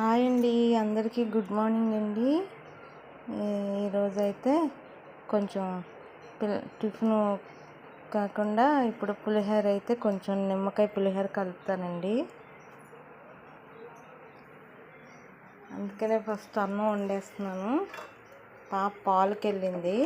Hi అండి అందరికీ good morning అండి. ఈరోజైతే అయితే కొంచెం పిల్ల టిఫిన్ కాకుండా ఇప్పుడు పులిహోర అయితే కొంచెం నిమ్మకాయ పులిహోర కలుపుతానండి. అందుకనే ఫస్ట్ అన్నం వండేస్తున్నాను. పాప పాలకి వెళ్ళింది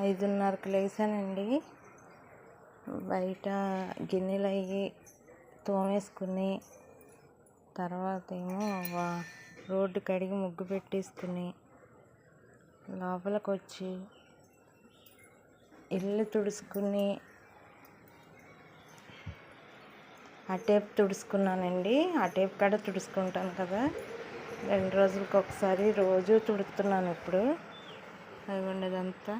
ఐదున్నరకు లేసానండి. బయట గిన్నెలు అయ్యి తోమేసుకుని తర్వాత ఏమో రోడ్డు కడిగి ముగ్గు పెట్టేసుకుని లోపలికి వచ్చి ఇల్లు తుడుచుకుని ఆ టేప్ తుడుచుకున్నానండి. ఆ టేప్ కాడ తుడుచుకుంటాను కదా. రెండు రోజులకి ఒకసారి రోజు తుడుతున్నాను ఇప్పుడు. అది ఉండేదంతా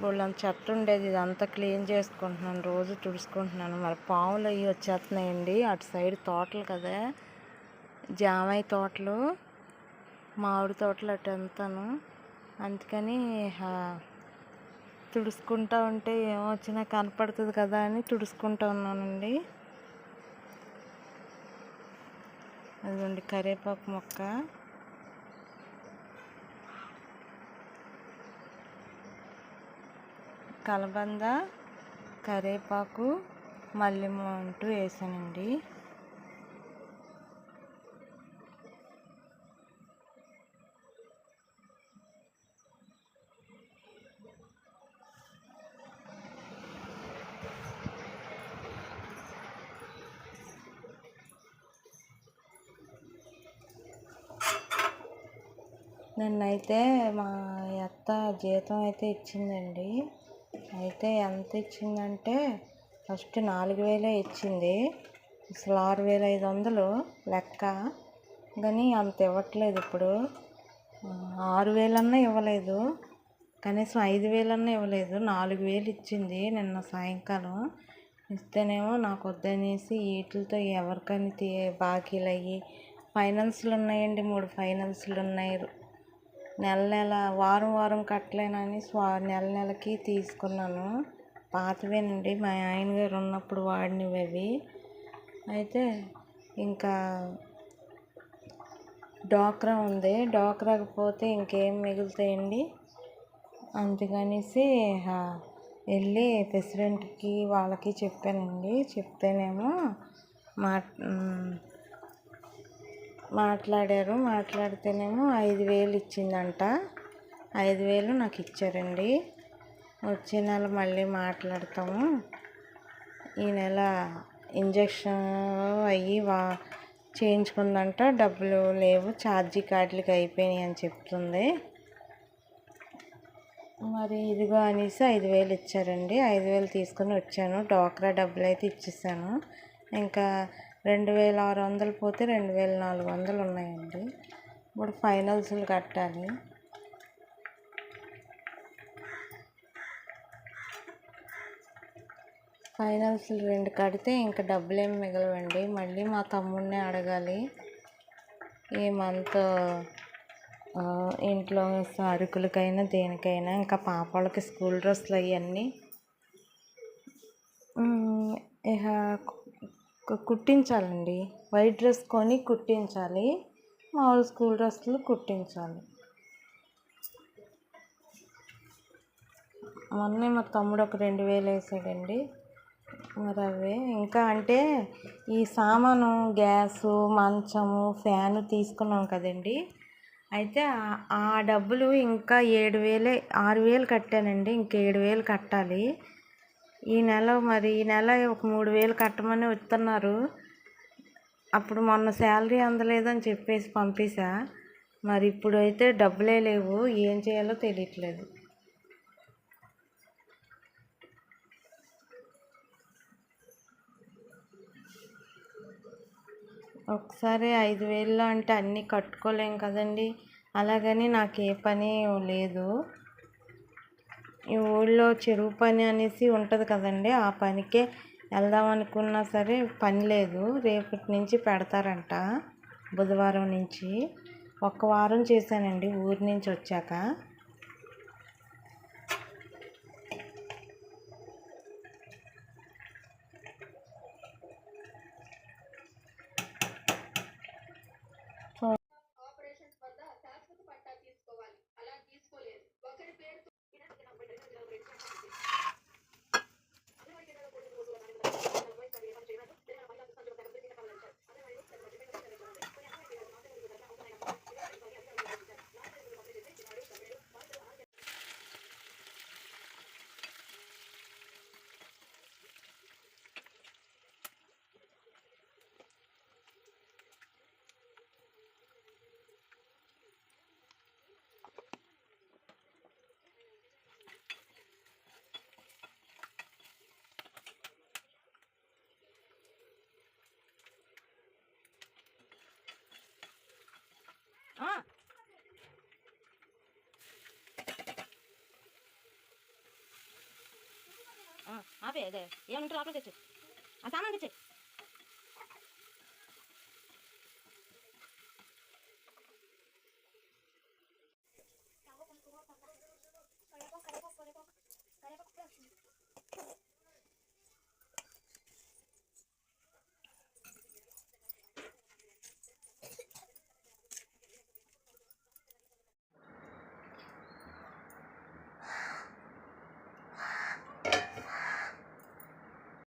బోళ్ళంత చెత్త ఉండేది ఇదంతా క్లీన్ చేసుకుంటున్నాను రోజు తుడుచుకుంటున్నాను. మరి పాములు అవి వచ్చేస్తున్నాయండి. అటు సైడ్ తోటలు కదా జామాయి తోటలు మామిడి తోటలు అటు అంతాను అందుకని ఆ, తుడుచుకుంటా ఉంటే ఏమొచ్చినా కనపడుతుంది కదా అని తుడుచుకుంటా ఉన్నానండి. అదిగోండి కరివేపాకు మొక్క. కలబంద కరివేపాకు మల్లెమ్మ అంటూ వేసానండి. నిన్నైతే మా అత్త జీతం అయితే ఇచ్చిందండి. అయితే ఎంత ఇచ్చిందంటే ఫస్ట్ నాలుగు వేలే ఇచ్చింది. అసలు ఆరు వేల ఐదు వందలు లెక్క. కానీ అంత ఇవ్వట్లేదు ఇప్పుడు. ఆరు వేలన్నా ఇవ్వలేదు. కనీసం ఐదు వేలన్నా ఇవ్వలేదు. నాలుగు వేలు ఇచ్చింది నిన్న సాయంకాలం. ఇస్తేనేమో నాకు వద్దనేసి వీటితో ఎవరికని తీ బాకీలు అయ్యి ఫైనాన్స్లు ఉన్నాయండి మూడు ఫైనాన్స్లు ఉన్నాయి నెల నెల వారం వారం కట్టలేనని స్వా నెల నెలకి తీసుకున్నాను. పాతవేనండి మా ఆయన గారు ఉన్నప్పుడు వాడినవి అవి. అయితే ఇంకా డోక్రా ఉంది. డోక్రాకి పోతే ఇంకేం మిగులుతాయండి? అందుకనేసి వెళ్ళి ప్రెసిడెంట్కి వాళ్ళకి చెప్పానండి. చెప్తేనేమో మా మాట్లాడారు. మాట్లాడితేనేమో ఐదు వేలు ఇచ్చిందంట. ఐదు వేలు నాకు ఇచ్చారండి. వచ్చే నెల మళ్ళీ మాట్లాడతాము. ఈ నెల ఇంజక్షన్ అయ్యి వా చేయించుకుందంట. డబ్బులు లేవు. ఛార్జీ కార్డులకి అయిపోయినాయి అని చెప్తుంది. మరి ఇదిగో అనేసి ఐదు వేలు ఇచ్చారండి. ఐదు వేలు తీసుకొని వచ్చాను. డోక్రా డబ్బులు అయితే ఇచ్చేసాను. ఇంకా రెండు వేల ఆరు వందలు పోతే రెండు వేల నాలుగు వందలు ఉన్నాయండి. ఇప్పుడు ఫైనల్స్లు కట్టాలి. ఫైనల్స్లు రెండు కడితే ఇంకా డబ్బులు ఏమి మిగలవండి. మళ్ళీ మా తమ్ముడిని అడగాలి. ఈ మంత్ ఇంట్లో సరుకులకైనా దేనికైనా ఇంకా పాపాలకి స్కూల్ డ్రెస్సులు అవన్నీ. ఇక కుట్టించాలండి. వైట్ డ్రెస్ కొని కుట్టించాలి. మామూలు స్కూల్ డ్రెస్సులు కుట్టించాలి. మొన్నే మా తమ్ముడు ఒక రెండు వేలు వేసాడండి. మరి అవే. ఇంకా అంటే ఈ సామాను గ్యాసు మంచము ఫ్యాను తీసుకున్నాం కదండి. అయితే ఆ- డబ్బులు ఇంకా ఏడు వేలే ఆరు వేలు కట్టానండి. ఇంకా ఏడు వేలు కట్టాలి. ఈ నెల మరి ఈ నెల ఒక మూడు వేలు కట్టమని వస్తున్నారు. అప్పుడు మొన్న శాలరీ అందలేదని చెప్పేసి పంపేశా. మరి ఇప్పుడు అయితే డబ్బులే లేవు. ఏం చేయాలో తెలియట్లేదు. ఒకసారి ఐదు వేల్లో అంటే అన్నీ కట్టుకోలేం కదండి. అలాగని నాకు ఏ పని లేదు. ఈ ఊళ్ళో చెరువు పని అనేసి ఉంటుంది కదండి ఆ పనికే వెళ్దాం అనుకున్నా సరే పని లేదు. రేపటి నుంచి పెడతారంట బుధవారం నుంచి. ఒక్క వారం చేశానండి ఊరి నుంచి వచ్చాక. ಆಪೆ ಅದೇ ಏನು ಉಂಟು ಆಪೆ ಆ ಸಾಮಾನು ಕಚ್ಚೆ